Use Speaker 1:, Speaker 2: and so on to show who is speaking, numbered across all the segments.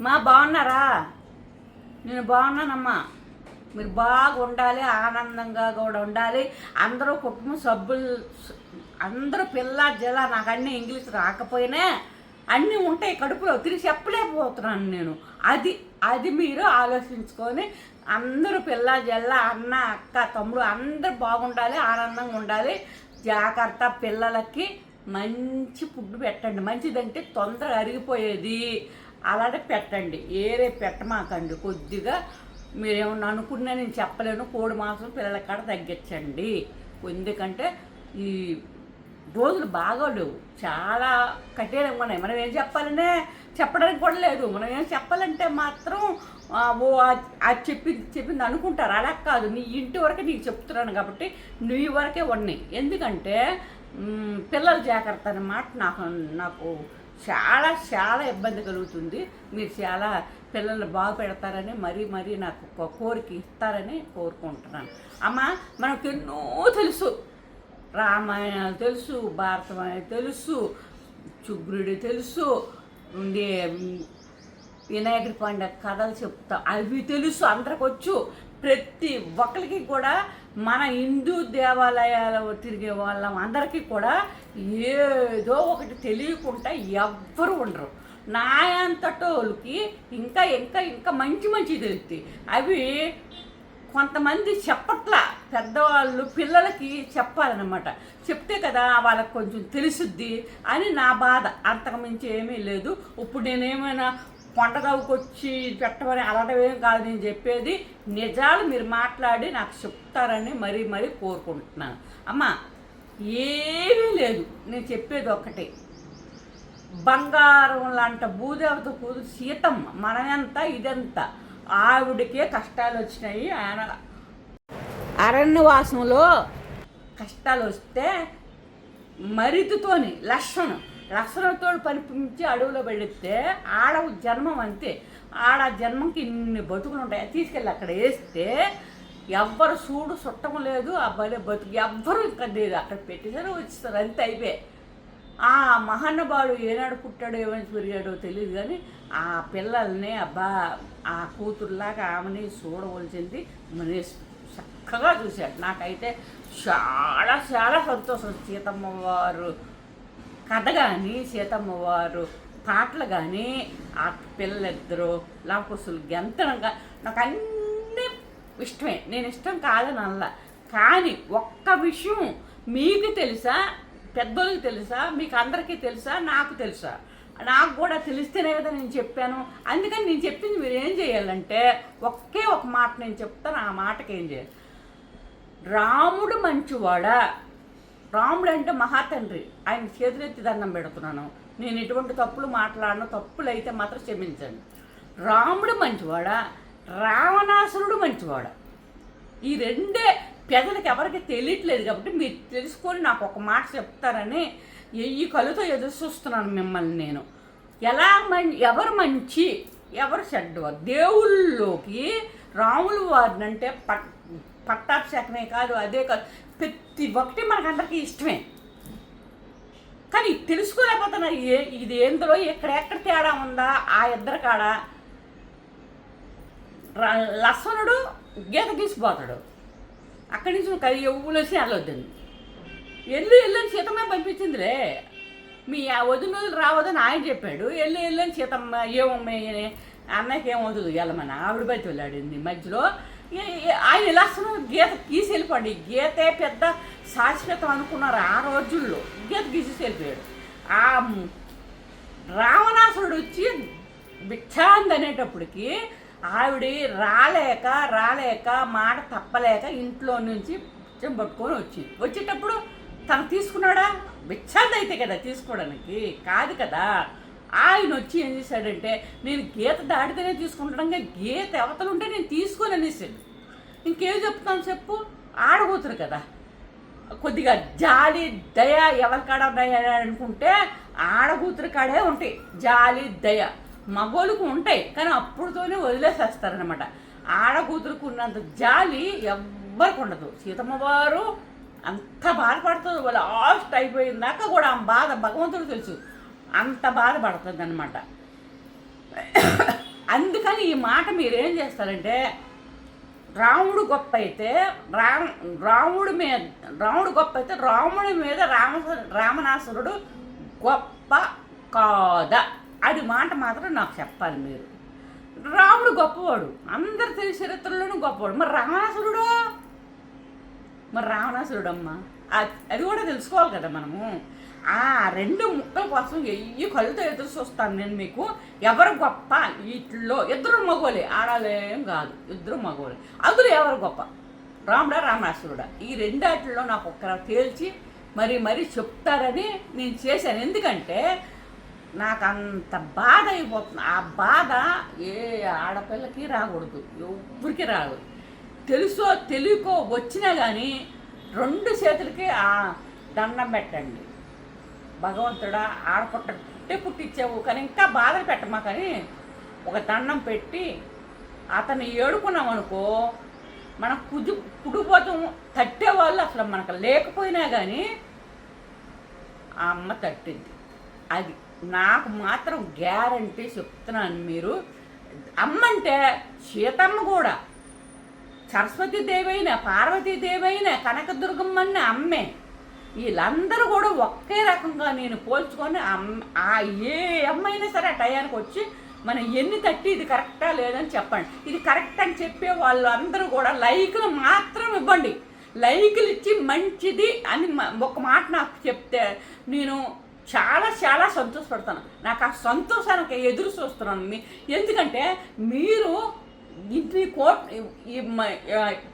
Speaker 1: మా బాగున్నారా? నేను బాగున్నానమ్మా. మీరు బాగా ఉండాలి ఆనందంగా కూడా ఉండాలి. అందరూ కుటుంబ సభ్యులు అందరూ పిల్ల జల నాకు అన్నీ ఇంగ్లీష్ రాకపోయినా అన్నీ ఉంటాయి కడుపులో. తిరిగి చెప్పలేకపోతున్నాను నేను. అది అది మీరు ఆలోచించుకొని అందరూ పిల్ల జల్ల అన్న అక్క తమ్ముడు అందరూ బాగుండాలి ఆనందంగా ఉండాలి. జాగ్రత్త పిల్లలకి మంచి ఫుడ్ పెట్టండి. మంచిదంటే తొందరగా అరిగిపోయేది. అలాగే పెట్టండి. ఏరే పెట్టమాకండి. కొద్దిగా మీరేమన్నా అనుకున్నా నేను చెప్పలేను. కోడి మాంసం పిల్లల కాడ తగ్గించండి. ఎందుకంటే ఈ రోజులు బాగోలేవు చాలా కఠినంగా ఉన్నాయి. మనం ఏం చెప్పాలనే చెప్పడానికి కూడా లేదు. మనం ఏం చెప్పాలంటే మాత్రం ఓ అది చెప్పింది చెప్పింది అనుకుంటారు. అలా కాదు. నీ ఇంటి వరకే నీకు చెప్తున్నాను కాబట్టి నీ వరకే ఉన్నాయి. ఎందుకంటే పిల్లల జాగ్రత్త అన్నమాట నాకు నాకు చాలా చాలా ఇబ్బంది కలుగుతుంది. మీరు చాలా పిల్లల్ని బాగుపెడతారని మరీ మరీ నాకు ఒక కోరిక ఇస్తారని కోరుకుంటున్నాను. అమ్మ మనకు ఎన్నో తెలుసు. రామాయణాలు తెలుసు భారతమాయ తెలుసు శుభ్రుడు తెలుసు ఉండే వినాయకుడి పండుగ కథలు చెప్తా. అవి తెలుసు అందరికి వచ్చు. ప్రతి ఒక్కరికి కూడా మన హిందూ దేవాలయాలు తిరిగే వాళ్ళం అందరికీ కూడా ఏదో ఒకటి తెలియకుండా ఎవ్వరు ఉండరు. నా అంతటోళ్ళకి ఇంకా ఇంకా ఇంకా మంచి మంచి తెలుస్తాయి. అవి కొంతమంది చెప్పట్లా పెద్దవాళ్ళు పిల్లలకి చెప్పాలన్నమాట. చెప్తే కదా వాళ్ళకి కొంచెం తెలుసుద్ది అని నా బాధ. అంతకుమించి ఏమీ లేదు. ఇప్పుడు నేనేమైనా కొండగవుకొచ్చి పెట్టమని అలాంటివేం కాదు నేను చెప్పేది నిజాలు మీరు మాట్లాడి నాకు చెప్తారని మరీ మరీ కోరుకుంటున్నాను. అమ్మ ఏమీ లేదు. నేను చెప్పేది ఒక్కటే. బంగారం లాంట భూదేవత కూతురు సీతమ్మ మనమెంత ఇదంతా? ఆవిడకే కష్టాలు వచ్చినాయి ఆయన అరణ్యవాసంలో కష్టాలు వస్తే మరిదితోని లక్షణం. లక్షణంతో పరిపించి అడవిలో పెడితే ఆడ జన్మం అంతే. ఆడ జన్మంకి ఇన్ని బతుకులు ఉంటాయి. తీసుకెళ్ళి అక్కడ వేస్తే ఎవ్వరు చూడు చుట్టం లేదు ఆ బలి బతుకు ఎవ్వరు ఇంకా లేదు. అక్కడ పెట్టేసారు వచ్చేస్తారు. అంతే అయిపోయి ఆ మహానుభావుడు ఏనాడు పుట్టాడో ఏమని పెరిగాడో తెలియదు కానీ ఆ పిల్లల్ని అబ్బా ఆ కూతురులాగా ఆమెని చూడవలసింది మనీష్ చక్కగా చూశాడు. నాకైతే చాలా చాలా సంతోషం. సీతమ్మ వారు కథ కానీ సీతమ్మ వారు పాటలు కానీ ఆ పిల్లలిద్దరు లాకుసులు గెంతడం నాకు అన్నీ ఇష్టమే. నేను ఇష్టం కాదని అనలా. కానీ ఒక్క విషయం మీకు తెలుసా పెద్దోళ్ళకి తెలుసా మీకు అందరికీ తెలుసా నాకు తెలుసా? నాకు కూడా తెలిస్తేనే కదా నేను చెప్పాను. అందుకని నేను చెప్పింది మీరు ఏం చేయాలంటే ఒకే ఒక మాట నేను చెప్తాను ఆ మాటకి ఏం చేయాలి? రాముడు మంచివాడా? రాముడు అంటే మహాతండ్రి. ఆయన చేతులెత్తి దండం పెడుతున్నాను. నేను ఎటువంటి తప్పులు మాట్లాడను తప్పులు అయితే మాత్రం క్షమించండి. రాముడు మంచివాడా? రావణాసురుడు మంచివాడా? ఈ రెండే పెదలకు ఎవరికి తెలియట్లేదు కాబట్టి మీరు తెలుసుకొని నాకు ఒక మాట చెప్తారని ఈ కలుతో ఎదురు చూస్తున్నాను మిమ్మల్ని నేను. ఎలా మం ఎవరు మంచి ఎవరు చెడ్డవారు? దేవుళ్ళలోకి రాములు వారిని అంటే పట్ పట్టాభిషేకమే కాదు అదే కాదు. ప్రతి ఒక్కటి మనకందరికీ ఇష్టమే. కానీ తెలుసుకోలేకపోతున్నారు ఏ ఇది ఏందులో ఎక్కడెక్కడ తేడా ఉందా ఆ ఇద్దరు కాడ ర- లక్ష్మణుడు గీత గీసిపోతాడు. అక్కడి నుంచి కలి ఎవ్వులేసి వెళ్ళొద్దండి ఎల్లు ఎల్లని సీతమ్మ పంపించిందిలే. మీ ఆ వదిన రోజులు రావద్దని ఆయన చెప్పాడు. ఎల్లు ఎల్లని సీతమ్మ ఏమమ్మ అన్నకి ఏమవుతుంది వెళ్ళమని. ఆవిడ బయట వెళ్ళాడింది. మధ్యలో ఆయన ఇలా గీత గీసి వెళ్ళిపోండి గీతే పెద్ద శాశ్వతం అనుకున్నారు ఆ రోజుల్లో. గీత గీసి వెళ్ళిపోయాడు ఆ రావణాసురుడు వచ్చి బిచ్చాంది అనేటప్పటికి ఆవిడ రాలేక రాలేక మాట తప్పలేక ఇంట్లో నుంచి బిచ్చం పట్టుకొని వచ్చింది వచ్చేటప్పుడు తను తీసుకున్నాడా? బిచ్చాంది అయితే కదా తీసుకోవడానికి. కాదు కదా. ఆయన వచ్చి ఏం చేశాడంటే నేను గీత దాటితేనే తీసుకుంటాడంగా గీత అవతలు ఉంటే నేను తీసుకొని అనేసాడు. ఇంకేం చెప్తాను చెప్పు? ఆడబోతురు కదా. కొద్దిగా జాలి దయ ఎవరికాడ ఉన్నాయా అనుకుంటే ఆడకూతురు కాడే ఉంటాయి. జాలి దయ మగోళ్ళకు ఉంటాయి కానీ అప్పుడుతోనే వదిలేసేస్తారనమాట ఆడకూతురుకు ఉన్నంత జాలి ఎవ్వరికి ఉండదు. సీతమ్మ వారు అంత బాధపడుతుంది. వాళ్ళు లాస్ట్ అయిపోయిన దాకా కూడా ఆ బాధ భగవంతుడు తెలుసు. అంత బాధపడుతుంది అనమాట ఈ మాట మీరేం చేస్తారంటే రాముడు గొప్ప అయితే రామ రాముడి మీద రాముడు గొప్ప అయితే రాముడి మీద రామ రామనాసురుడు గొప్ప కాదా. అది మాట మాత్రం నాకు చెప్పాలి మీరు. రాముడు గొప్పవాడు. అందరి తెలిసి చరిత్రలోనూ గొప్పవాడు. మరి రామాసురుడు మరి రావణాసురుడు అమ్మ అది- అది కూడా తెలుసుకోవాలి కదా మనము. ఆ రెండు ముక్కల కోసం ఎయ్యి కళ్ళతో ఎదురు చూస్తాను నేను మీకు. ఎవరు గొప్ప? వీటిల్లో ఇద్దరు మగోలే ఆడాలేం కాదు. ఇద్దరు మగోలే అందులో ఎవరు గొప్ప? రాముడా రామణాసురుడా ఈ రెండాటిల్లో నాకు ఒక్క తేల్చి మరి మరి చెప్తారని నేను చేశాను. ఎందుకంటే నాకు అంత బాధ అయిపోతుంది. ఆ బాధ ఏ ఆడపిల్లకి రాకూడదు. ఎవరికి రాకూడదు తెలుసో తెలియకో వచ్చినా కానీ రెండు చేతులకి ఆ దండం పెట్టండి. భగవంతుడా ఆడపుట్టే పుట్టించావు కానీ ఇంకా బాధలు పెట్టమా కానీ ఒక దండం పెట్టి అతన్ని ఏడుకున్నాం అనుకో మనం కుజు కుడిపోతాం తట్టేవాళ్ళు అసలు మనకు లేకపోయినా కానీ ఆ అమ్మ తట్టింది. అది నాకు మాత్రం గ్యారంటీ చెప్తున్నాను మీరు. అమ్మంటే సీతమ్మ కూడా సరస్వతి దేవైన పార్వతీదేవైన కనకదుర్గమ్మన్న అమ్మే. వీళ్ళందరూ కూడా ఒకే రకంగా నేను పోల్చుకొని ఆ ఏ అమ్మైనా సరే ఆ టయానికి వచ్చి మనం ఎన్ని తట్టి ఇది కరెక్టా లేదని చెప్పండి. ఇది కరెక్ట్ అని చెప్పే వాళ్ళు అందరూ కూడా లైకులు మాత్రం ఇవ్వండి. లైకులు ఇచ్చి మంచిది అని ఒక మాట నాకు చెప్తే నేను చాలా చాలా సంతోషపడతాను. నాకు ఆ సంతోషానికి ఎదురు చూస్తున్నాను. మీ ఎందుకంటే మీరు ఇంటి కోట్ ఈ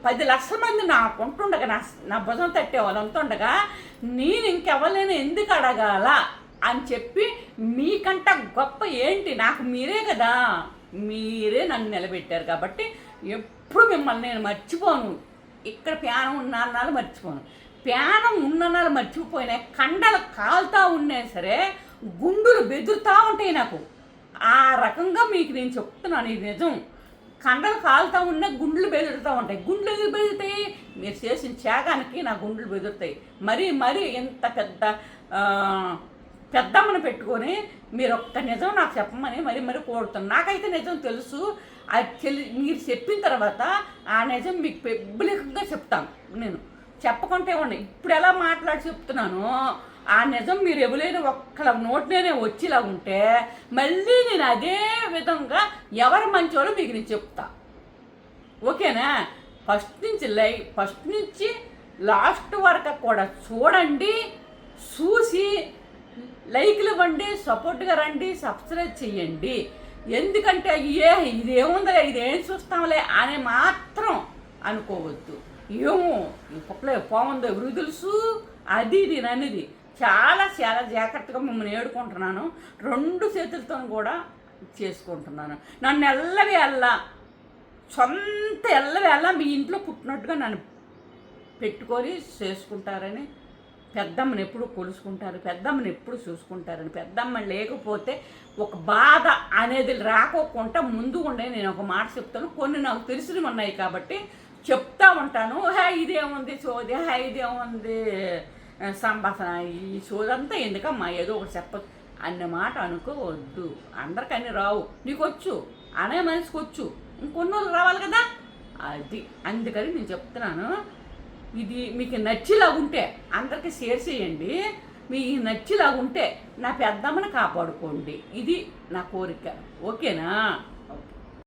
Speaker 1: పది లక్షల మంది నాకు ఉంటుండగా నా నా భుజం తట్టే వాళ్ళు అంతుండగా నేను ఇంకెవరైనా ఎందుకు అడగాల అని చెప్పి మీకంట గొప్ప ఏంటి? నాకు మీరే కదా. మీరే నన్ను నిలబెట్టారు కాబట్టి ఎప్పుడు మిమ్మల్ని నేను మర్చిపోను. ఇక్కడ ప్యానం ఉన్న మర్చిపోను. ప్యానం ఉన్నన్నాలు మర్చిపోయినా కండలు కాలుతా ఉన్నా సరే గుండులు బెదురుతూ ఉంటాయి నాకు. ఆ రకంగా మీకు నేను చెప్తున్నాను ఇది నిజం. కండలు కాలుతా ఉన్న గుండ్లు బెదురుతూ ఉంటాయి. గుండ్లు ఎందుకు బెదురుతాయి? మీరు చేసిన త్యాగానికి నా గుండ్లు బెదురుతాయి. మరీ మరీ ఎంత పెద్ద పెద్దమ్మను పెట్టుకొని మీరు ఒక్క నిజం నాకు చెప్పమని మరి మరి కోరుతున్నాను. నాకైతే నిజం తెలుసు. అది తెలి మీరు చెప్పిన తర్వాత ఆ నిజం మీకు పెబ్బులికంగా చెప్తాను నేను. చెప్పకుంటే ఉండి ఇప్పుడు ఎలా మాట్లాడి చెప్తున్నానో ఆ నిజం మీరు ఎవరైనా ఒక్కల నోట్లోనే వచ్చేలా ఉంటే మళ్ళీ నేను అదే విధంగా ఎవరు మంచోళ్ళు మీకు నేను చెప్తా. ఓకేనా? ఫస్ట్ నుంచి లై ఫస్ట్ నుంచి లాస్ట్ వరకు కూడా చూడండి చూసి లైక్లు ఇవ్వండి సపోర్ట్గా రండి సబ్స్క్రైబ్ చేయండి. ఎందుకంటే ఏ ఇదేముందిలే ఇదేం చూస్తాంలే అని మాత్రం అనుకోవద్దు. ఏమో ఈ పక్కలో పోముందో ఎవరు తెలుసు? అది ఇది అనేది చాలా చాలా జాగ్రత్తగా మిమ్మల్ని ఏడుకుంటున్నాను. రెండు చేతులతో కూడా చేసుకుంటున్నాను. నన్ను ఎల్లవి అల్లా సొంత ఎల్లవేళ మీ ఇంట్లో పుట్టినట్టుగా నన్ను పెట్టుకొని చేసుకుంటారని పెద్దమ్మని ఎప్పుడు కొలుసుకుంటారు పెద్దమ్మని ఎప్పుడు చూసుకుంటారని పెద్దమ్మ లేకపోతే ఒక బాధ అనేది రాకోకుండా ముందు ఉండే నేను ఒక మాట చెప్తాను. కొన్ని నాకు తెలిసినవి ఉన్నాయి కాబట్టి చెప్తా ఉంటాను. హే ఇదేముంది సోది? హే ఇదేముంది? సంభాషణ ఈ సోదంతా ఎందుకమ్మా? ఏదో ఒకటి చెప్పచ్చు అన్నమాట అనుకోవద్దు. అందరికి అన్ని రావు. నీకు వచ్చు అనే మనిషికి వచ్చు. ఇంకొన్ని రోజులు రావాలి కదా? అది. అందుకని నేను చెప్తున్నాను. ఇది మీకు నచ్చిలాగుంటే అందరికీ షేర్ చేయండి. మీకు నచ్చిలాగుంటే నా పెద్దమ్మని కాపాడుకోండి. ఇది నా కోరిక. ఓకేనా?